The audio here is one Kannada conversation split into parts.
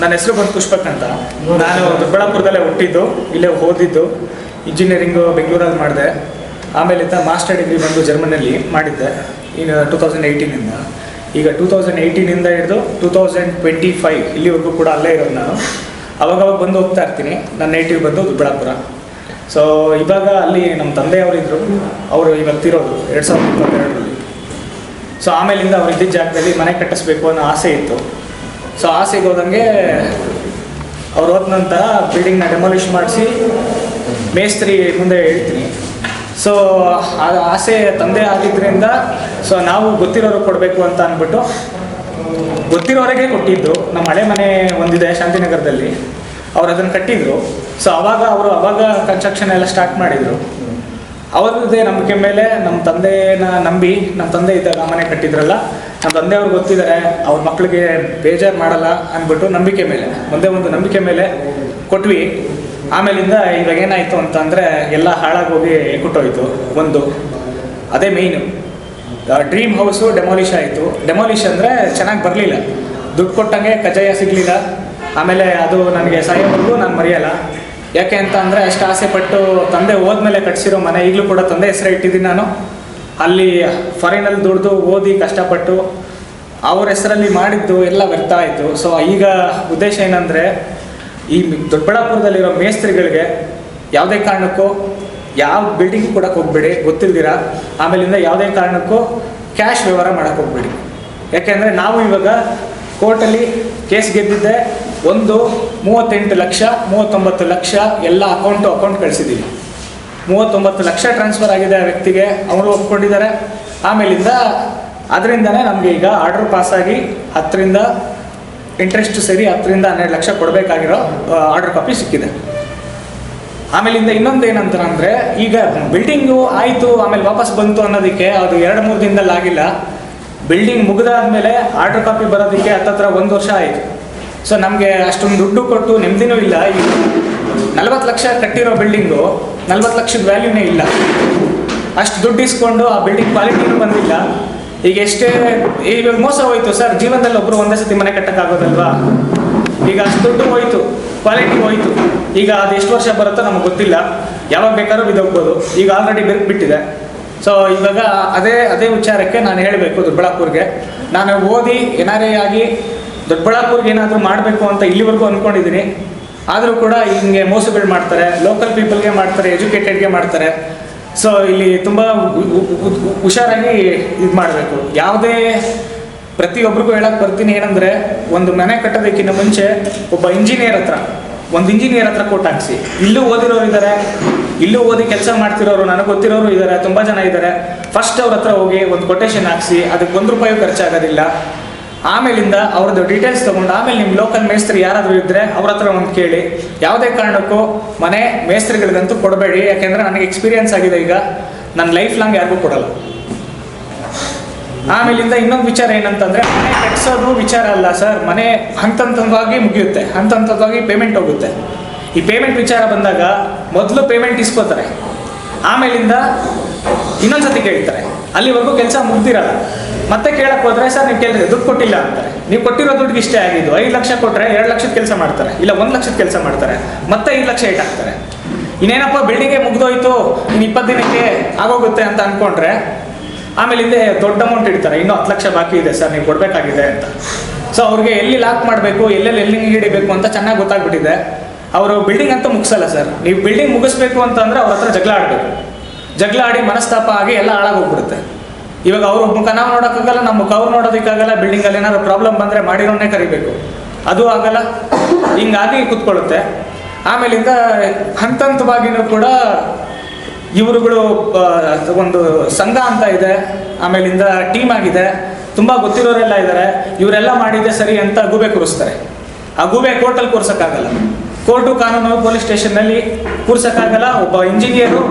ನನ್ನ ಹೆಸರು ಬಂದು ಪುಷ್ಪಕ್ ಅಂತ. ನಾನು ದೊಡ್ಡಬಳ್ಳಾಪುರದಲ್ಲೇ ಹುಟ್ಟಿದ್ದು, ಇಲ್ಲೇ ಓದಿದ್ದು ಇಂಜಿನಿಯರಿಂಗು ಬೆಂಗಳೂರಲ್ಲಿ ಮಾಡಿದೆ. ಆಮೇಲಿಂದ ಮಾಸ್ಟರ್ ಡಿಗ್ರಿ ಬಂದು ಜರ್ಮನಿಯಲ್ಲಿ ಮಾಡಿದ್ದೆ ಈಗ ಟೂ ತೌಸಂಡ್ ಏಯ್ಟೀನಿಂದ ಈಗ ಟೂ ತೌಸಂಡ್ ಏಯ್ಟೀನಿಂದ ಹಿಡಿದು ಟೂ ತೌಸಂಡ್ ಟ್ವೆಂಟಿ ಫೈವ್ ಇಲ್ಲಿವರೆಗೂ ಕೂಡ ಅಲ್ಲೇ ಇರೋದು ನಾನು. ಅವಾಗವಾಗ ಬಂದು ಹೋಗ್ತಾ ಇರ್ತೀನಿ, ನನ್ನ ನೇಟಿವ್ ಬಂದು ದೊಡ್ಡಬಳ್ಳಾಪುರ. ಸೊ ಇವಾಗ ಅಲ್ಲಿ ನಮ್ಮ ತಂದೆಯವರಿದ್ದರು ಅವರು ಇವಾಗ ತಿರೋದು, ಎರಡು ಸಾವಿರದ ಇಪ್ಪತ್ತೆರಡರಲ್ಲಿ. ಸೊ ಆಮೇಲಿಂದ ಅವ್ರು ಇದ್ದಿದ್ದ ಜಾಗದಲ್ಲಿ ಮನೆ ಕಟ್ಟಿಸ್ಬೇಕು ಅನ್ನೋ ಆಸೆ ಇತ್ತು. ಸೊ ಆಸೆಗೆ ಹೋದಂಗೆ ಅವ್ರು ನಂತರ ಬಿಲ್ಡಿಂಗ್ನ ಡೆಮಾಲಿಷ್ ಮಾಡಿಸಿ ಮೇಸ್ತ್ರಿ ಮುಂದೆ ಹೇಳ್ತೀನಿ ಸೊ ಆ ಆಸೆ ತಂದೆ ಆಗಿದ್ದರಿಂದ ಸೊ ನಾವು ಗೊತ್ತಿರೋರು ಕೊಡಬೇಕು ಅಂತ ಅಂದ್ಬಿಟ್ಟು ಗೊತ್ತಿರೋರಿಗೆ ಕೊಟ್ಟಿದ್ದು. ನಮ್ಮ ಹಳೆ ಮನೆ ಒಂದಿದೆ ಶಾಂತಿನಗರದಲ್ಲಿ. ಅವ್ರು ಅದನ್ನು ಕಟ್ಟಿದ್ರು. ಸೊ ಅವಾಗ ಅವರು ಅವಾಗ ಕನ್ಸ್ಟ್ರಕ್ಷನ್ ಎಲ್ಲ ಸ್ಟಾರ್ಟ್ ಮಾಡಿದರು. ಅವ್ರದ್ದೇ ನಂಬಿಕೆ ಮೇಲೆ ನಮ್ಮ ತಂದೆನ ನಂಬಿ ನಮ್ಮ ತಂದೆ ಇದ್ದಾಗ ಮನೆ ಕಟ್ಟಿದ್ರಲ್ಲ ನಮ್ಮ ತಂದೆಯವ್ರು ಗೊತ್ತಿದ್ದಾರೆ, ಅವ್ರ ಮಕ್ಕಳಿಗೆ ಬೇಜಾರು ಮಾಡಲ್ಲ ಅಂದ್ಬಿಟ್ಟು ನಂಬಿಕೆ ಮೇಲೆ, ಒಂದೇ ಒಂದು ನಂಬಿಕೆ ಮೇಲೆ ಕೊಟ್ವಿ. ಆಮೇಲಿಂದ ಇವಾಗ ಏನಾಯಿತು ಅಂತಂದರೆ ಎಲ್ಲ ಹಾಳಾಗೋಗಿ ಕುಟ್ಟೋಯ್ತು, ಒಂದು. ಅದೇ ಮೇಯ್ನು ಡ್ರೀಮ್ ಹೌಸು ಡೆಮಾಲಿಷ್ ಆಯಿತು. ಡೆಮಾಲಿಷ್ ಅಂದರೆ ಚೆನ್ನಾಗಿ ಬರಲಿಲ್ಲ. ದುಡ್ಡು ಕೊಟ್ಟಂಗೆ ಕಜಾಯ ಸಿಗಲಿಲ್ಲ. ಆಮೇಲೆ ಅದು ನನಗೆ ಸಾಯೋವರೆಗೂ ನಾನು ಮರೆಯಲ್ಲ. ಯಾಕೆ ಅಂತ ಅಂದರೆ ಅಷ್ಟು ಆಸೆ ಪಟ್ಟು ತಂದೆ ಹೋದ್ಮೇಲೆ ಕಟ್ಸಿರೋ ಮನೆ ಈಗಲೂ ಕೂಡ ತಂದೆ ಹೆಸರು ಇಟ್ಟಿದ್ದೀನಿ ನಾನು. ಅಲ್ಲಿ ಫಾರಿನಲ್ಲಿ ದುಡ್ದು ಓದಿ ಕಷ್ಟಪಟ್ಟು ಅವ್ರ ಹೆಸರಲ್ಲಿ ಮಾಡಿದ್ದು ಎಲ್ಲ ವ್ಯರ್ಥ ಆಯಿತು. ಸೊ ಈಗ ಉದ್ದೇಶ ಏನಂದರೆ, ಈ ದೊಡ್ಡಬಳ್ಳಾಪುರದಲ್ಲಿರೋ ಮೇಸ್ತ್ರಿಗಳಿಗೆ ಯಾವುದೇ ಕಾರಣಕ್ಕೂ ಯಾವ ಬಿಲ್ಡಿಂಗ್ ಕೊಡಕ್ಕೆ ಹೋಗ್ಬೇಡಿ, ಗೊತ್ತಿಲ್ದಿರ? ಆಮೇಲಿಂದ ಯಾವುದೇ ಕಾರಣಕ್ಕೂ ಕ್ಯಾಶ್ ವ್ಯವಹಾರ ಮಾಡಕ್ಕೆ ಹೋಗ್ಬೇಡಿ. ಯಾಕೆಂದರೆ ನಾವು ಇವಾಗ ಕೋರ್ಟಲ್ಲಿ ಕೇಸ್ ಗೆದ್ದಿದ್ದೆ ಒಂದು ಮೂವತ್ತೆಂಟು ಲಕ್ಷ, ಮೂವತ್ತೊಂಬತ್ತು ಲಕ್ಷ ಎಲ್ಲ ಅಕೌಂಟು ಅಕೌಂಟ್ ಕಳಿಸಿದ್ದೀವಿ ಮೂವತ್ತೊಂಬತ್ತು ಲಕ್ಷ ಟ್ರಾನ್ಸ್ಫರ್ ಆಗಿದೆ ಆ ವ್ಯಕ್ತಿಗೆ. ಅವರು ಒಪ್ಕೊಂಡಿದ್ದಾರೆ. ಆಮೇಲಿಂದ ಅದರಿಂದನೇ ನಮಗೆ ಈಗ ಆರ್ಡರ್ ಪಾಸಾಗಿ ಹತ್ತರಿಂದ ಇಂಟ್ರೆಸ್ಟ್ ಸೇರಿ ಹತ್ತರಿಂದ ಹನ್ನೆರಡು ಲಕ್ಷ ಕೊಡಬೇಕಾಗಿರೋ ಆರ್ಡರ್ ಕಾಪಿ ಸಿಕ್ಕಿದೆ. ಆಮೇಲಿಂದ ಇನ್ನೊಂದು ಏನಂತ ಅಂದರೆ, ಈಗ ಬಿಲ್ಡಿಂಗು ಆಯಿತು, ಆಮೇಲೆ ವಾಪಸ್ ಬಂತು ಅನ್ನೋದಕ್ಕೆ ಅದು ಎರಡು, ಮೂರು ದಿನದಲ್ಲಿ ಆಗಿಲ್ಲ. ಬಿಲ್ಡಿಂಗ್ ಮುಗಿದಾದ್ಮೇಲೆ ಆರ್ಡರ್ ಕಾಪಿ ಬರೋದಕ್ಕೆ ಹತ್ತತ್ರ ಒಂದು ವರ್ಷ ಆಯಿತು. ಸೊ ನಮಗೆ ಅಷ್ಟೊಂದು ದುಡ್ಡು ಕೊಟ್ಟು ನೆಮ್ಮದಿನೂ ಇಲ್ಲ. ಈಗ ನಲ್ವತ್ತು ಲಕ್ಷ ಕಟ್ಟಿರೋ ಬಿಲ್ಡಿಂಗು ನಲವತ್ತು ಲಕ್ಷದ ವ್ಯಾಲ್ಯೂನೇ ಇಲ್ಲ. ಅಷ್ಟು ದುಡ್ಡು ಇಸ್ಕೊಂಡು ಆ ಬಿಲ್ಡಿಂಗ್ ಕ್ವಾಲಿಟಿನೂ ಬಂದಿಲ್ಲ. ಈಗ ಎಷ್ಟೇ ಈಗ ಮೋಸ ಹೋಯ್ತು ಸರ್. ಜೀವನದಲ್ಲಿ ಒಬ್ಬರು ಒಂದೇ ಸತಿ ಮನೆ ಕಟ್ಟಕ್ಕಾಗೋದಲ್ವಾ ಈಗ ಅಷ್ಟು ದುಡ್ಡು ಹೋಯ್ತು ಕ್ವಾಲಿಟಿ ಹೋಯ್ತು. ಈಗ ಅದು ಎಷ್ಟು ವರ್ಷ ಬರುತ್ತೋ ನಮಗೆ ಗೊತ್ತಿಲ್ಲ. ಯಾವಾಗ ಬೇಕಾದ್ರೂ ಬಿದ್ದೋಗ್ಬೋದು. ಈಗ ಆಲ್ರೆಡಿ ಬೆರ್ಕ್ ಬಿಟ್ಟಿದೆ. ಸೊ ಇವಾಗ ಅದೇ ಅದೇ ವಿಚಾರಕ್ಕೆ ನಾನು ಹೇಳಬೇಕು ದೊಡ್ಡಬಳ್ಳಾಪುರ್ಗೆ ನಾನು ಓದಿ ಎನ್ ಆರ್ ಆಗಿ ದೊಡ್ಡಬಳ್ಳಾಪುರ್ಗೆ ಏನಾದರೂ ಮಾಡಬೇಕು ಅಂತ ಇಲ್ಲಿವರೆಗೂ ಅಂದ್ಕೊಂಡಿದ್ದೀನಿ ಆದರೂ ಕೂಡ ಹಿಂಗೆ ಮೋಸಗಳು ಮಾಡ್ತಾರೆ ಲೋಕಲ್ ಪೀಪಲ್ಗೆ ಮಾಡ್ತಾರೆ ಎಜುಕೇಟೆಡ್ಗೆ ಮಾಡ್ತಾರೆ. ಸೊ ಇಲ್ಲಿ ತುಂಬ ಹುಷಾರಾಗಿ ಇದು ಮಾಡಬೇಕು. ಯಾವುದೇ ಪ್ರತಿಯೊಬ್ಬರಿಗೂ ಹೇಳಕ್ಕೆ ಬರ್ತೀನಿ ಏನಂದರೆ, ಒಂದು ಮನೆ ಕಟ್ಟೋದಕ್ಕಿಂತ ಮುಂಚೆ ಒಬ್ಬ ಇಂಜಿನಿಯರ್ ಹತ್ರ, ಒಂದು ಇಂಜಿನಿಯರ್ ಹತ್ರ ಕೋಟ್ ಹಾಕ್ಸಿ. ಇಲ್ಲೂ ಓದಿರೋರು ಇದ್ದಾರೆ ಇಲ್ಲೂ ಓದಿ ಕೆಲಸ ಮಾಡ್ತಿರೋರು, ನನಗೆ ಗೊತ್ತಿರೋರು ಇದ್ದಾರೆ ತುಂಬ ಜನ ಇದ್ದಾರೆ ಫಸ್ಟ್ ಅವ್ರ ಹತ್ರ ಹೋಗಿ ಒಂದು ಕೊಟೇಶನ್ ಹಾಕ್ಸಿ ಅದಕ್ಕೆ ಒಂದು ರೂಪಾಯಿ ಖರ್ಚಾಗೋದಿಲ್ಲ. ಆಮೇಲಿಂದ ಅವ್ರದ್ದು ಡೀಟೇಲ್ಸ್ ತಗೊಂಡು, ಆಮೇಲೆ ನಿಮ್ಮ ಲೋಕಲ್ ಮೇಸ್ತ್ರಿ ಯಾರಾದರೂ ಇದ್ದರೆ ಅವ್ರ ಹತ್ರ ಒಂದು ಕೇಳಿ. ಯಾವುದೇ ಕಾರಣಕ್ಕೂ ಮನೆ ಮೇಸ್ತ್ರಿಗಳಿಗಂತೂ ಕೊಡಬೇಡಿ, ಯಾಕೆಂದರೆ ನನಗೆ ಎಕ್ಸ್ಪೀರಿಯನ್ಸ್ ಆಗಿದೆ ಈಗ. ನನ್ನ ಲೈಫ್ ಲಾಂಗ್ ಯಾರಿಗೂ ಕೊಡಲ್ಲ. ಆಮೇಲಿಂದ ಇನ್ನೊಂದು ವಿಚಾರ ಏನಂತಂದ್ರೆ, ಮನೆ ಕಟ್ಸೋದು ವಿಚಾರ ಅಲ್ಲ ಸರ್. ಮನೆ ಹಂತ ಹಂತವಾಗಿ ಮುಗಿಯುತ್ತೆ. ಹಂತ ಹಂತವಾಗಿ ಪೇಮೆಂಟ್ ಹೋಗುತ್ತೆ. ಈ ಪೇಮೆಂಟ್ ವಿಚಾರ ಬಂದಾಗ ಮೊದಲು ಪೇಮೆಂಟ್ ಇಸ್ಕೋತಾರೆ. ಆಮೇಲಿಂದ ಇನ್ನೊಂದ್ಸತಿ ಕೇಳ್ತಾರೆ. ಅಲ್ಲಿವರೆಗೂ ಕೆಲಸ ಮುಗ್ದಿರಲ್ಲ. ಮತ್ತೆ ಕೇಳಕ್ ಹೋದ್ರೆ, ಸರ್, ನೀವು ಕೇಳಿದ್ರೆ ದುಡ್ಡು ಕೊಟ್ಟಿಲ್ಲ ಅಂತಾರೆ. ನೀವು ಕೊಟ್ಟಿರೋ ದುಡ್ಡಿಗೆ ಇಷ್ಟೇ ಆಗಿದ್ದು, ಐದು ಲಕ್ಷ ಕೊಟ್ಟರೆ ಎರಡು ಲಕ್ಷದ ಕೆಲಸ ಮಾಡ್ತಾರೆ, ಇಲ್ಲ ಒಂದು ಲಕ್ಷದ ಕೆಲಸ ಮಾಡ್ತಾರೆ, ಮತ್ತೆ ಐದು ಲಕ್ಷ ಏಟ್ ಹಾಕ್ತಾರೆ. ಇನ್ನೇನಪ್ಪ, ಬಿಲ್ಡಿಂಗೇ ಮುಗ್ದೋಯ್ತು ಇನ್ನು ಇಪ್ಪತ್ತು ದಿನಕ್ಕೆ ಆಗೋಗುತ್ತೆ ಅಂತ ಅನ್ಕೊಂಡ್ರೆ, ಆಮೇಲೆ ಇದೆ ದೊಡ್ಡ ಅಮೌಂಟ್ ಇಡ್ತಾರೆ, ಇನ್ನೂ ಹತ್ತು ಲಕ್ಷ ಬಾಕಿ ಇದೆ, ಸರ್, ನೀವು ಕೊಡಬೇಕಾಗಿದೆ ಅಂತ. ಸೊ ಅವ್ರಿಗೆ ಎಲ್ಲಿ ಲಾಕ್ ಮಾಡಬೇಕು, ಎಲ್ಲೆಲ್ಲಿ ಎಲ್ಲಿ ಹಿಡಿಬೇಕು ಅಂತ ಚೆನ್ನಾಗಿ ಗೊತ್ತಾಗ್ಬಿಟ್ಟಿದೆ. ಅವರು ಬಿಲ್ಡಿಂಗ್ ಅಂತ ಮುಗಿಸಲ್ಲ, ಸರ್. ನೀವು ಬಿಲ್ಡಿಂಗ್ ಮುಗಿಸ್ಬೇಕು ಅಂತಂದ್ರೆ ಅವ್ರ ಹತ್ರ ಜಗಳ ಆಡಬೇಕು. ಜಗಳ ಆಡಿ ಮನಸ್ತಾಪ ಆಗಿ ಎಲ್ಲ ಹಾಳಾಗೋಗ್ಬಿಡುತ್ತೆ ಇವಾಗ ಅವ್ರ ಮುಖ ನಾವು ನೋಡೋಕ್ಕಾಗಲ್ಲ, ನಮ್ಮ ಮುಖ ಅವ್ರು ನೋಡೋದಕ್ಕಾಗಲ್ಲ ಬಿಲ್ಡಿಂಗಲ್ಲಿ ಏನಾದ್ರು ಪ್ರಾಬ್ಲಮ್ ಬಂದರೆ ಮಾಡಿರೋನ್ನೇ ಕರಿಬೇಕು. ಅದು ಆಗಲ್ಲ. ಹಿಂಗಾಗಿ ಕೂತ್ಕೊಳ್ಳುತ್ತೆ. ಆಮೇಲಿಂದ ಹಂತ ಹಂತವಾಗಿನೂ ಕೂಡ ಇವರುಗಳು ಒಂದು ಸಂಘ ಅಂತ ಇದೆ. ಆಮೇಲಿಂದ ಟೀಮ್ ಆಗಿದೆ. ತುಂಬ ಗೊತ್ತಿರೋರೆಲ್ಲ ಇದ್ದಾರೆ ಇವರೆಲ್ಲ ಮಾಡಿದ್ದೆ ಸರಿ ಅಂತ ಗೂಬೆ ಕೂರಿಸ್ತಾರೆ. ಆ ಗೂಬೆ ಕೋರ್ಟಲ್ಲಿ ಕೂರ್ಸೋಕ್ಕಾಗಲ್ಲ. ಕೋರ್ಟು ಕಾನೂನು ಪೊಲೀಸ್ ಸ್ಟೇಷನ್ನಲ್ಲಿ ಕೂರ್ಸೋಕ್ಕಾಗಲ್ಲ. ಒಬ್ಬ ಇಂಜಿನಿಯರು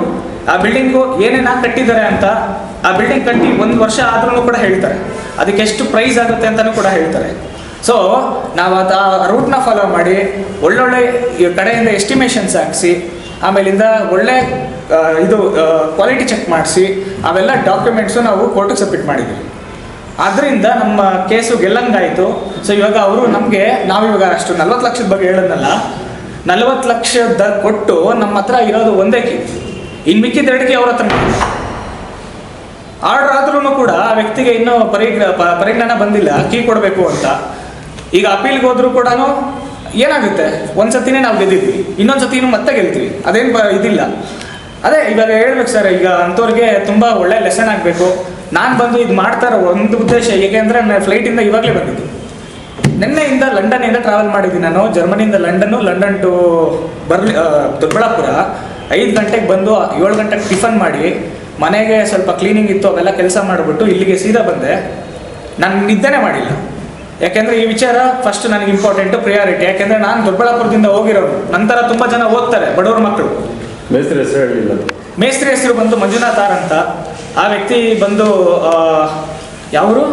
ಆ ಬಿಲ್ಡಿಂಗು ಏನೇನ ಕಟ್ಟಿದ್ದಾರೆ ಅಂತ ಆ ಬಿಲ್ಡಿಂಗ್ ಕಟ್ಟಿ ಒಂದು ವರ್ಷ ಆದ್ರೂ ಕೂಡ ಹೇಳ್ತಾರೆ. ಅದಕ್ಕೆ ಎಷ್ಟು ಪ್ರೈಸ್ ಆಗುತ್ತೆ ಅಂತಲೂ ಕೂಡ ಹೇಳ್ತಾರೆ. ಸೊ ನಾವು ಅದು ಆ ರೂಟ್ನ ಫಾಲೋ ಮಾಡಿ, ಒಳ್ಳೊಳ್ಳೆ ಕಡೆಯಿಂದ ಎಸ್ಟಿಮೇಷನ್ಸ್ ಹಾಕಿಸಿ, ಆಮೇಲಿಂದ ಒಳ್ಳೆ ಇದು ಕ್ವಾಲಿಟಿ ಚೆಕ್ ಮಾಡಿಸಿ, ಅವೆಲ್ಲ ಡಾಕ್ಯುಮೆಂಟ್ಸು ನಾವು ಕೋರ್ಟಿಗೆ ಸಬ್ಮಿಟ್ ಮಾಡಿದ್ವಿ. ಅದರಿಂದ ನಮ್ಮ ಕೇಸು ಗೆಲ್ಲಂಗಾಯಿತು. ಸೊ ಇವಾಗ ಅವರು ನಮಗೆ, ನಾವಿವಾಗ ಅಷ್ಟು ನಲ್ವತ್ತು ಲಕ್ಷದ ಬಗ್ಗೆ ಹೇಳೋದಲ್ಲ ನಲ್ವತ್ತು ಲಕ್ಷದ ಕೊಟ್ಟು ನಮ್ಮ ಹತ್ರ ಇರೋದು ಒಂದೇ ಕೀ ಇನ್ನು ಮಿಕ್ಕಿದ ಎರಡು ಕೀ ಅವ್ರ ಹತ್ರ ಆರ್ಡರ್ ಆದ್ರೂ ಕೂಡ ಆ ವ್ಯಕ್ತಿಗೆ ಇನ್ನೂ ಪರಿಜ್ಞಾನ ಬಂದಿಲ್ಲ. ಕೀ ಕೊಡಬೇಕು ಅಂತ. ಈಗ ಅಪೀಲ್ಗೆ ಹೋದ್ರು ಕೂಡ ಏನಾಗುತ್ತೆ? ಒಂದ್ಸತಿನೇ ನಾವು ಗೆದ್ದಿದ್ವಿ. ಇನ್ನೊಂದು ಸತಿನೂ ಮತ್ತೆ ಗೆಲ್ತೀವಿ. ಅದೇನು ಇದಿಲ್ಲ. ಅದೇ ಇವಾಗ ಹೇಳ್ಬೇಕು ಸರ್, ಈಗ ಅಂಥವ್ರಿಗೆ ತುಂಬ ಒಳ್ಳೆ ಲೆಸನ್ ಆಗಬೇಕು. ನಾನು ಬಂದು ಇದು ಮಾಡ್ತಾರ ಒಂದು ಉದ್ದೇಶ ಏಕೆಂದರೆ ನಾನು ಫ್ಲೈಟಿಂದ ಇವಾಗಲೇ ಬಂದಿದ್ದು. ನಿನ್ನೆಯಿಂದ ಲಂಡನ್ನಿಂದ ಟ್ರಾವೆಲ್ ಮಾಡಿದ್ದೀನಿ ನಾನು. ಜರ್ಮನಿಯಿಂದ ಲಂಡನ್ನು, ಲಂಡನ್ ಟು ಬರ್ಲಿ ದೊಡ್ಡಬಳ್ಳಾಪುರ. ಐದು ಗಂಟೆಗೆ ಬಂದು ಏಳು ಗಂಟೆಗೆ ಟಿಫನ್ ಮಾಡಿ ಮನೆಗೆ ಸ್ವಲ್ಪ ಕ್ಲೀನಿಂಗ್ ಇತ್ತು ಅವೆಲ್ಲ ಕೆಲಸ ಮಾಡಿಬಿಟ್ಟು ಇಲ್ಲಿಗೆ ಸೀದಾ ಬಂದೆ. ನಾನು ನಿದ್ದೆನೇ ಮಾಡಿಲ್ಲ. ಯಾಕೆಂದರೆ ಈ ವಿಚಾರ ಫಸ್ಟ್ ನನಗೆ ಇಂಪಾರ್ಟೆಂಟು ಪ್ರಿಯಾರಿಟಿ ಯಾಕೆಂದರೆ ನಾನು ದೊಡ್ಡಬಳ್ಳಾಪುರದಿಂದ ಹೋಗಿರೋರು. ನಂತರ ತುಂಬ ಜನ ಓದ್ತಾರೆ ಬಡವ್ರ ಮಕ್ಕಳು ಮೇಸ್ತ್ರಿ ಹೆಸರು ಹೇಳಿಲ್ಲ. ಮೇಸ್ತ್ರಿ ಹೆಸರು ಬಂದು ಮಂಜುನಾಥ್ ಆರ್ ಅಂತ. ಆ ವ್ಯಕ್ತಿ ಬಂದು ಯಾವರು?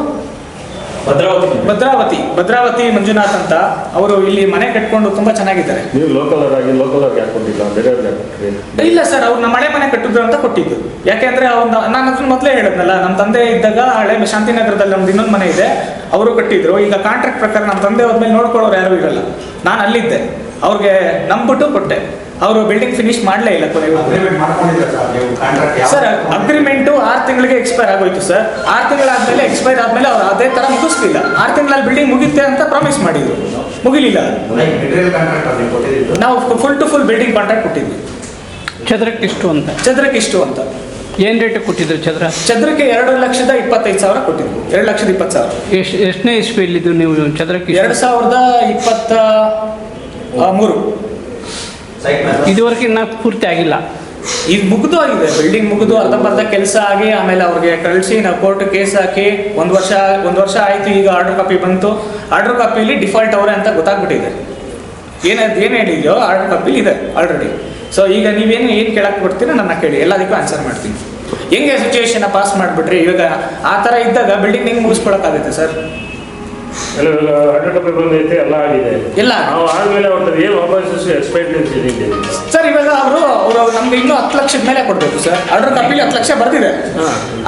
ಭದ್ರಾವತಿ ಭದ್ರಾವತಿ ಭದ್ರಾವತಿ ಮಂಜುನಾಥ್ ಅಂತ ಅವರು ಇಲ್ಲಿ ಮನೆ ಕಟ್ಕೊಂಡು ತುಂಬಾ ಚೆನ್ನಾಗಿದ್ದಾರೆ. ನೀವು ಲೋಕಲ್ ಆಗಿ ಲೋಕಲ್ ಆಗಿ ಹಾಕೊಂಡಿಲ್ಲ ಬೇರೆ ಇಲ್ಲ ಸರ್ ಅವ್ರು ನಮ್ಮ ಹಳೆ ಮನೆ ಕಟ್ಟಿದ್ರು ಅಂತ ಕೊಟ್ಟಿದ್ದು. ಯಾಕೆಂದ್ರೆ ಅವ್ರು ನಾನು ಅದನ್ನ ಮೊದಲೇ ಹೇಳಿದ್ನಲ್ಲ ನಮ್ಮ ತಂದೆ ಇದ್ದಾಗ ಹಳೆ ಶಾಂತಿನಗರದಲ್ಲಿ ನಮ್ದು ಇನ್ನೊಂದು ಮನೆ ಇದೆ ಅವರು ಕಟ್ಟಿದ್ರು. ಈಗ ಕಾಂಟ್ರಾಕ್ಟ್ ಪ್ರಕಾರ ನಮ್ಮ ತಂದೆ ಹೋದ್ಮೇಲೆ ನೋಡ್ಕೊಳ್ಳೋರು ಯಾರು ಇರಲ್ಲ. ನಾನು ಅಲ್ಲಿದ್ದೆ. ಅವ್ರಿಗೆ ನಂಬಿಟ್ಟು ಕೊಟ್ಟೆ. ಅವರು ಬಿಲ್ಡಿಂಗ್ ಫಿನಿಶ್ ಮಾಡಲೇ ಇಲ್ಲ ಕೊನೆಗೆ. ಅಗ್ರಿಮೆಂಟ್ ಮಾಡ್ಕೊಂಡಿದ್ರ ಸರ್? ನೀವು ಕಾಂಟ್ರಾಕ್ಟ್ ಸರ್ ಅಗ್ರಿಮೆಂಟು ಆರು ತಿಂಗಳಿಗೆ ಎಕ್ಸ್ಪೈರ್ ಆಗೋಯ್ತು ಸರ್. ಆರು ತಿಂಗಳಾದ್ಮೇಲೆ ಎಕ್ಸ್ಪೈರ್ ಆದ್ಮೇಲೆ ಅವ್ರು ಅದೇ ತರ ಮುಗಿಸ್ಲಿಲ್ಲ. ಆರು ತಿಂಗಳಲ್ಲಿ ಬಿಲ್ಡಿಂಗ್ ಮುಗಿಯುತ್ತೆ ಅಂತ ಪ್ರಾಮಿಸ್ ಮಾಡಿದ್ರು. ಮುಗಿಲಿಲ್ಲ. ನೀವು full to full building contract ಕೊಟ್ಟಿದ್ವಿ. ಚದರಕ್ಕೆ ಇಷ್ಟು ಅಂತ? ಚದ್ರಕ್ಕೆ ಇಷ್ಟು ಅಂತ? ಏನು ರೇಟ್ ಕೊಟ್ಟಿದ್ರು ಚದ್ರ? ಚದ್ರಕ್ಕೆ ಎರಡು ಲಕ್ಷದ ಇಪ್ಪತ್ತೈದು ಸಾವಿರ ಕೊಟ್ಟಿದ್ವಿ. ಎರಡು ಲಕ್ಷದ ಇಪ್ಪತ್ತು ಸಾವಿರ. ಎಷ್ಟು ಎಷ್ಟನೇ ಇಸ್ವಿಯಲ್ಲಿದ್ದು ನೀವು ಚದರಕ್ಕೆ? ಎರಡು ಸಾವಿರದ ಇಪ್ಪತ್ತ ಆ, ಮೂರು. ಇದುವರೆಗೆ ಇನ್ನ ಪೂರ್ತಿ ಆಗಿಲ್ಲ. ಈಗ ಮುಗಿದು ಆಗಿದೆ ಬಿಲ್ಡಿಂಗ್ ಮುಗಿದು ಅರ್ಧಂಬರ್ಧ ಕೆಲಸ ಆಗಿ ಆಮೇಲೆ ಅವ್ರಿಗೆ ಕಳಿಸಿ ನಾವು ಕೋರ್ಟ್ ಕೇಸ್ ಹಾಕಿ ಒಂದು ವರ್ಷ ಒಂದು ವರ್ಷ ಆಯಿತು ಈಗ ಆರ್ಡರ್ ಕಾಪಿ ಬಂತು. ಆರ್ಡರ್ ಕಾಪಿಲಿ ಡಿಫಾಲ್ಟ್ ಅವರೇ ಅಂತ ಗೊತ್ತಾಗ್ಬಿಟ್ಟಿದೆ. ಏನಂತ ಏನು ಹೇಳಿದೆಯೋ ಆರ್ಡರ್ ಕಾಪಿಲಿ ಇದೆ ಆಲ್ರೆಡಿ ಸೊ ಈಗ ನೀವೇನು ಏನು ಕೇಳಕ್ಕೆ ಕೊಡ್ತೀರಾ ನನ್ನ ಕೇಳಿ ಎಲ್ಲದಕ್ಕೂ ಆನ್ಸರ್ ಮಾಡ್ತೀನಿ. ಹೆಂಗೆ ಸಿಚುವೇಶನ್ ಪಾಸ್ ಮಾಡಿಬಿಟ್ರಿ? ಇವಾಗ ಆ ಥರ ಇದ್ದಾಗ ಬಿಲ್ಡಿಂಗ್ ಹೆಂಗೆ ಮುಗಿಸ್ಕೊಳಕ್ಕಾಗುತ್ತೆ ಸರ್ ಎಲ್ಲ ಆಗಿದೆ. ಇಲ್ಲ ನಾವು ಆದ್ಮೇಲೆ ಅವ್ರದ್ದು ಏನು ವಾಪಸ್ ಎಕ್ಸ್ಪೆಕ್ಟೆನ್ಸ್ ಇದೆ ಸರ್ ಇವಾಗ ಅವರು ಅವರು ನಮ್ಗೆ ಇನ್ನೂ ಹತ್ತು ಲಕ್ಷದ ಮೇಲೆ ಕೊಡ್ಬೇಕು ಸರ್. ಆರ್ಡರ್ ಕಾಪಿಲಿ ಹತ್ತು ಲಕ್ಷ ಬರ್ತಿದೆ.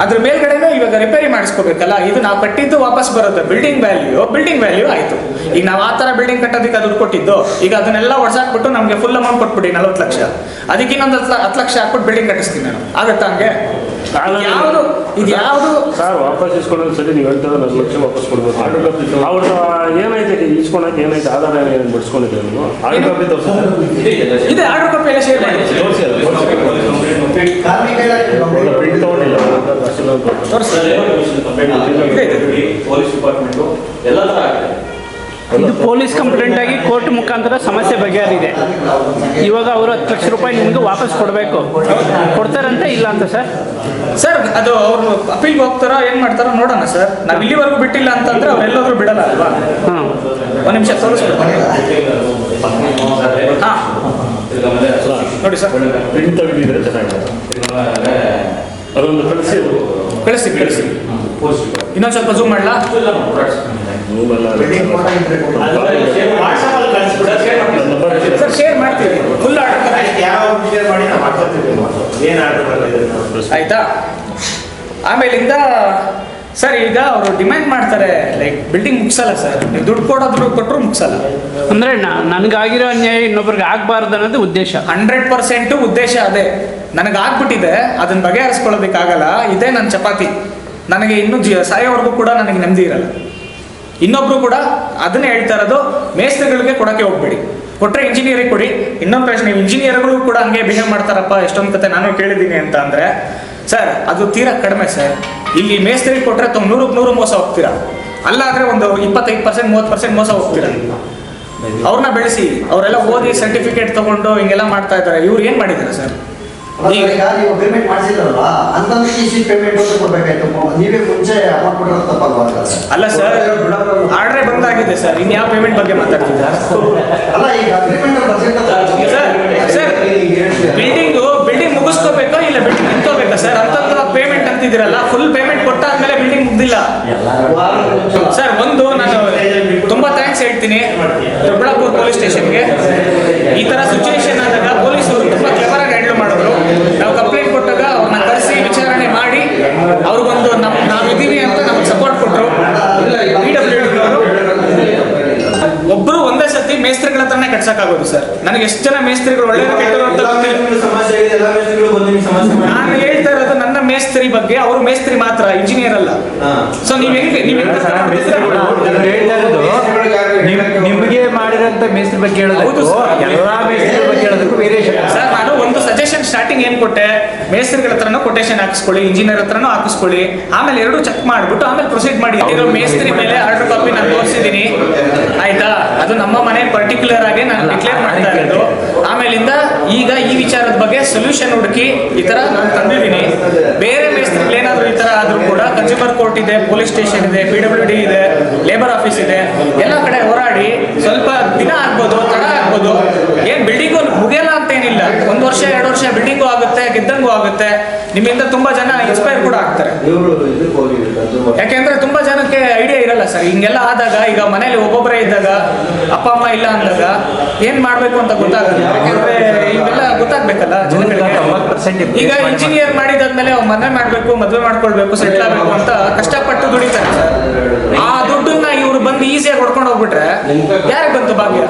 ಅದ್ರ ಮೇಲ್ಗಡೆನೂ ಇವಾಗ ರಿಪೇರಿ ಮಾಡಿಸ್ಕೋಬೇಕಲ್ಲ ಇದು ನಾವು ಕಟ್ಟಿದ್ದು ವಾಪಸ್ ಬರುತ್ತೆ. ಬಿಲ್ಡಿಂಗ್ ವ್ಯಾಲ್ಯೂ ಬಿಲ್ಡಿಂಗ್ ವ್ಯಾಲ್ಯೂ ಆಯ್ತು. ಈಗ ನಾವು ಆ ತರ ಬಿಲ್ಡಿಂಗ್ ಕಟ್ಟೋದಕ್ಕೆ ದುಡ್ಡು ಕೊಟ್ಟಿದ್ದು ಈಗ ಅದನ್ನೆಲ್ಲ ಹೊಡ್ಸಾಕ್ಬಿಟ್ಟು ನಮಗೆ ಫುಲ್ ಅಮೌಂಟ್ ಕೊಟ್ಬಿಡಿ ನಲ್ವತ್ತು ಲಕ್ಷ. ಅದಕ್ಕೆ ಇನ್ನೊಂದು ಹತ್ತು ಲಕ್ಷ ಹಾಕ್ಬಿಟ್ಟು ಬಿಲ್ಡಿಂಗ್ ಕಟ್ಟಿಸ್ತೀನಿ ನಾನು. ಆಗುತ್ತಾ ಹಂಗೆ? ಯಾವುದು? ಇದು ಯಾವುದು? ಸರ್ ವಾಪಸ್ ಇಸ್ಕೊಳ್ಳೋದು ಸರಿ ನೀವು ಹೇಳ್ತಾರೆ ನಾನು ಲಕ್ಷ ವಾಪಸ್ ಕೊಡ್ಬೋದು. ಆರ್ಡರ್ ಕಾಪಿ ಅವ್ರದ್ದು ಏನಾಯ್ತು ಇಸ್ಕೊಳಕ್ಕೆ ಏನಾಯ್ತು? ಆಧಾರ ಏನು ಬಿಡಿಸ್ಕೊಂಡಿದ್ದೀರಿ ನೀವು? ಆರ್ಡರ್ ಕಾಪಿ ತೋರಿಸಿ. ಇದೆ ಆರ್ಡರ್ ಕಾಪಿ ಎಲ್ಲ ಶೇರ್ ಮಾಡಿ. ಪ್ರಿಂಟ್ ತಗೊಂಡಿಲ್ಲ. ತೋರಿಸಿ ಪೊಲೀಸ್ ಡಿಪಾರ್ಟ್ಮೆಂಟು ಎಲ್ಲ ಥರ ಇದು ಪೊಲೀಸ್ ಕಂಪ್ಲೇಂಟ್ ಆಗಿ ಕೋರ್ಟ್ ಮುಖಾಂತರ ಸಮಸ್ಯೆ ಬಗೆಹರಿದೆ ಇವಾಗ ಅವರು ಹತ್ತು ಲಕ್ಷ ರೂಪಾಯಿ ನಿಮ್ಗೆ ವಾಪಸ್ ಕೊಡಬೇಕು. ಕೊಡ್ತಾರಂತ ಇಲ್ಲ ಅಂತ ಸರ್? ಸರ್ ಅದು ಅವರು ಅಪೀಲ್ ಹೋಗ್ತಾರೋ ಏನು ಮಾಡ್ತಾರೋ ನೋಡೋಣ ಸರ್. ನಾವು ಇಲ್ಲಿವರೆಗೂ ಬಿಟ್ಟಿಲ್ಲ ಅಂತಂದ್ರೆ ಅವೆಲ್ಲಾದರೂ ಬಿಡಲ್ಲ ಅಲ್ವಾ? ಹಾಂ ಒಂದು ನಿಮಿಷ ತೋರಿಸ್ಬೇಕು ಹಾಂ. ನೋಡಿ ಸರ್. ಕಳಿಸಿ ತೆಗೆದಿದ್ರೆ ಚೆನ್ನಾಗಿದೆ ಅದೊಂದು ಕಳಿಸಿ. ಕಳಿಸ್ತೀನಿ ಇನ್ನೊಂದು ಸ್ವಲ್ಪ ಜೂಮ್ ಮಾಡಲಾ? ಆಯ್ತು, ಆಮೇಲಿಂದ ಸರ್ ಈಗ ಅವರು ಡಿಮ್ಯಾಂಡ್ ಮಾಡ್ತಾರೆ ಲೈಕ್ ಬಿಲ್ಡಿಂಗ್ ಮುಗಿಸಲ್ಲ ಸರ್. ನೀವು ದುಡ್ಡು ಕೊಡೋದ್ರು ಕೊಟ್ಟರು ಮುಗಿಸಲ್ಲ. ಅಂದರೆ ನನಗಾಗಿರೋ ಅನ್ಯಾಯ ಇನ್ನೊಬ್ರಿಗೆ ಆಗಬಾರ್ದು ಅನ್ನೋದು ಉದ್ದೇಶ. ಹಂಡ್ರೆಡ್ ಪರ್ಸೆಂಟು ಉದ್ದೇಶ ಅದೇ. ನನಗೆ ಆಗ್ಬಿಟ್ಟಿದೆ ಅದನ್ನ ಬಗೆಹರಿಸ್ಕೊಳ್ಳೋದಕ್ಕಾಗಲ್ಲ ಇದೇ ನನ್ನ ಚಪಾತಿ. ನನಗೆ ಇನ್ನೂ ಜೀವ ಸಾಯೋವರೆಗೂ ಕೂಡ ನನಗೆ ನೆಮ್ಮದಿ ಇರಲ್ಲ. ಇನ್ನೊಬ್ರು ಕೂಡ ಅದನ್ನೇ ಹೇಳ್ತಾ ಇರೋದು ಮೇಸ್ತ್ರಿಗಳಿಗೆ ಕೊಡಕ್ಕೆ ಹೋಗ್ಬೇಡಿ. ಕೊಟ್ಟರೆ ಇಂಜಿನಿಯರಿಗೆ ಕೊಡಿ. ಇನ್ನೊಂದು ಪ್ರಶ್ನೆ ಇಂಜಿನಿಯರ್ಗಳು ಕೂಡ ಹಂಗೆ ಬಿಹೇವ್ ಮಾಡ್ತಾರಪ್ಪ ಎಷ್ಟೊಂದು ಕತೆ ನಾನು ಕೇಳಿದ್ದೀನಿ ಅಂತ ಅಂದರೆ ಸರ್ ಅದು ತೀರಾ ಕಡಿಮೆ ಸರ್. ಇಲ್ಲಿ ಮೇಸ್ತ್ರಿಗೆ ಕೊಟ್ಟರೆ ತಮ್ಮ ನೂರಕ್ಕೆ ನೂರು ಮೋಸ ಹೋಗ್ತೀರಾ? ಅಲ್ಲಾದರೆ ಒಂದು ಇಪ್ಪತ್ತೈದು ಪರ್ಸೆಂಟ್ ಮೂವತ್ತು ಪರ್ಸೆಂಟ್ ಮೋಸ ಹೋಗ್ತೀರಾ ಅವ್ರನ್ನ ಬೆಳೆಸಿ ಅವರೆಲ್ಲ ಓದಿ ಸರ್ಟಿಫಿಕೇಟ್ ತಗೊಂಡು ಹಿಂಗೆಲ್ಲ ಮಾಡ್ತಾ ಇದ್ದಾರೆ. ಇವ್ರು ಏನು ಮಾಡಿದ್ದಾರೆ ಸರ್, ಈಗ ನೀವು ಪೇಮೆಂಟ್ ಅಂತ ಪೇಮೆಂಟ್ ಅಂತ ಕೊಡ್ಬೇಕಾಯ್ತು. ನೀವೇ ಮುಂಚೆ ಅಮೌಂಟ್ ಅಲ್ಲ ಸರ್ ಆರ್ಡ್ರೇ ಬಂದಾಗಿದೆ ಸರ್. ಇನ್ಯಾವ ಪೇಮೆಂಟ್ ಬಗ್ಗೆ ಮಾತಾಡ್ತಿದ್ದಾರೆ? ಅಲ್ಲ ಈಗ ಅಗ್ರಿಮೆಂಟ್ ಸರ್ ಬಿಲ್ಡಿಂಗು ಬಿಲ್ಡಿಂಗ್ ಮುಗಿಸ್ಕೋಬೇಕಾ ಇಲ್ಲ ಬಿಲ್ಡಿಂಗ್ ನಿಂತ್ಕೋಬೇಕಾ ಸರ್? ಅಂತ ಪೇಮೆಂಟ್ ಅಂತಿದ್ದೀರಲ್ಲ ಫುಲ್ ಪೇಮೆಂಟ್ ಕೊಟ್ಟಾದ್ಮೇಲೆ ಬಿಲ್ಡಿಂಗ್ ಮುಗ್ದಿಲ್ಲ. ಸರ್ ಒಂದು ನಾನು ತುಂಬಾ ಥ್ಯಾಂಕ್ಸ್ ಹೇಳ್ತೀನಿ. ದೊಡ್ಡಬಳ್ಳಾಪುರ ಪೊಲೀಸ್ ಸ್ಟೇಷನ್ಗೆ ಈ ತರ ಸಿಚುವೇಶನ್ ಆದಾಗ ಪೊಲೀಸರು ತುಂಬಾ ಕ್ಲೆವರ್ ಆಗಿ ಹ್ಯಾಂಡಲ್ ಮಾಡಿದ್ರು ನಾವು ಕಂಪ್ಲೇಂಟ್ ಕೊಟ್ಟಾಗ ಅವ್ರನ್ನ ಕರೆಸಿ ವಿಚಾರಣೆ ಮಾಡಿ ಅವ್ರಿಗೊಂದು ನಮ್ ನಾವಿದ್ದೀವಿ ಅಂತ ನಮ್ಗೆ ಸಪೋರ್ಟ್ ಕೊಟ್ಟರು ಕಟ್ಸಕ್ಕಾಗೋದು ಸರ್. ನನಗೆ ಎಷ್ಟು ಜನ ಮೇಸ್ತ್ರಿಗಳು ಒಳ್ಳೆ ಅಂತ ಗೊತ್ತಿಲ್ಲ. ಸಮಸ್ಯೆ ಆಗಿದೆ ಎಲ್ಲ ಮೇಸ್ತ್ರಿಗಳು ಬಂದು ನಿಮ್ಗೆ ಸಮಸ್ಯೆ ನಾನು ಹೇಳ್ತಾ ಇರೋದು ನನ್ನ ಮೇಸ್ತ್ರಿ ಬಗ್ಗೆ ಅವರು ಮೇಸ್ತ್ರಿ ಮಾತ್ರ ಇಂಜಿನಿಯರ್ ಅಲ್ಲ. ಸೊ ನೀವ್ ಹೆಂಗೆ ನೀವ್ ನಿಮಗೆ ಮಾಡಿದಂತ ಮೇಸ್ತ್ರಿ ಬಗ್ಗೆ ಹೇಳೋದು ಎಲ್ಲಾ ಮೇಸ್ತ್ರಿ ಬಗ್ಗೆ ಹೇಳೋದಕ್ಕೂ ವೇರಿಯೇಷನ್ ಸರ್ ನಾನು ಒಂದು ಸಜೆಷನ್ ಸ್ಟಾರ್ಟಿಂಗ್ ಏನ್ ಕೊಟ್ಟೆ? ಮೇಸ್ತ್ರಿಗಳ ಹತ್ರನೂ ಕೊಟೇಶನ್ ಹಾಕಿಸ್ಕೊಳ್ಳಿ ಇಂಜಿನಿಯರ್ ಹತ್ರನೂ ಹಾಕಿಸ್ಕೊಳ್ಳಿ. ಆಮೇಲೆ ಎರಡು ಚೆಕ್ ಮಾಡಿಬಿಟ್ಟು ಆಮೇಲೆ ಪ್ರೊಸೀಡ್ ಮಾಡಿ. ಇರೋ ಮೇಸ್ತ್ರಿ ಮೇಲೆ ಆರ್ಡರ್ ಕಾಪಿ ನಾನು ತೋರಿಸಿದ್ದೀನಿ. ಆಯ್ತಾ? ಅದು ನಮ್ಮ ಮನೆ ಪರ್ಟಿಕ್ಯುಲರ್ ಆಗಿ ನಾನು ಡಿಕ್ಲೇರ್ ಮಾಡ್ತಾ ಇರೋದು. ಆಮೇಲಿಂದ ಈಗ ಈ ವಿಚಾರದ ಬಗ್ಗೆ ಸೊಲ್ಯೂಷನ್ ಹುಡುಕಿ ಈ ತರ ನಾನು ತಂದಿದ್ದೀನಿ. ಬೇರೆ ಮೇಸ್ತ್ರಿಗಳು ಏನಾದ್ರು ಈ ತರ ಆದ್ರೂ ಕೂಡ ಕನ್ಸ್ಯೂಮರ್ ಕೋರ್ಟ್ ಇದೆ ಪೊಲೀಸ್ ಸ್ಟೇಷನ್ ಇದೆ ಪಿ ಡಬ್ಲ್ಯೂ ಡಿ ಇದೆ ಲೇಬರ್ ಆಫೀಸ್ ಇದೆ ಎಲ್ಲ ಕಡೆ ಹೋರಾಡಿ ಸ್ವಲ್ಪ ದಿನ ಆಗ್ಬೋದು ತಡ ಆಗ್ಬೋದು. ಏನ್ ಬಿಲ್ಡಿಂಗ್ ಮುಗಿಯಲ್ಲ ಅಂತ ಏನಿಲ್ಲ ಒಂದ್ ವರ್ಷ ಎರಡು ವರ್ಷ ಬಿಲ್ಡಿಂಗು ಆಗುತ್ತೆ ಗೆದ್ದಂಗೂ ಆಗುತ್ತೆ. ನಿಮ್ಮಿಂದ ತುಂಬಾ ಜನ ಇನ್ಸ್ಪೈರ್ ಕೂಡ ಆಗ್ತಾರೆ. ಯಾಕೆಂದ್ರೆ ತುಂಬಾ ಜನಕ್ಕೆ ಐಡಿಯಾ ಇರಲ್ಲ ಸರ್. ಹಿಂಗೆಲ್ಲ ಆದಾಗ ಈಗ ಮನೇಲಿ ಒಬ್ಬೊಬ್ಬರೇ ಇದ್ದಾಗ ಅಪ್ಪ ಅಮ್ಮ ಇಲ್ಲ ಅಂದಾಗ ಏನ್ ಮಾಡ್ಬೇಕು ಅಂತ ಗೊತ್ತಾಗಲ್ಲ. ಯಾಕೆಂದ್ರೆ ಇವೆಲ್ಲ ಗೊತ್ತಾಗ್ಬೇಕಲ್ಲ ಈಗ ಇಂಜಿನಿಯರ್ ಮಾಡಿದಾದ್ಮೇಲೆ ಅವ್ರು ಮನೆ ಮಾಡ್ಬೇಕು ಮದ್ವೆ ಮಾಡ್ಕೊಳ್ಬೇಕು ಸೆಟ್ಲ್ ಆಗ್ಬೇಕು ಅಂತ ಕಷ್ಟಪಟ್ಟು ದುಡಿತಾರೆ ಸರ್. ಆ ದುಡ್ಡನ್ನ ಇವ್ರು ಬಂದು ಈಸಿಯಾಗಿ ಹೊಡ್ಕೊಂಡು ಹೋಗ್ಬಿಟ್ರೆ ಯಾರಿಗೆ ಬಂತು ಭಾಗ್ಯ?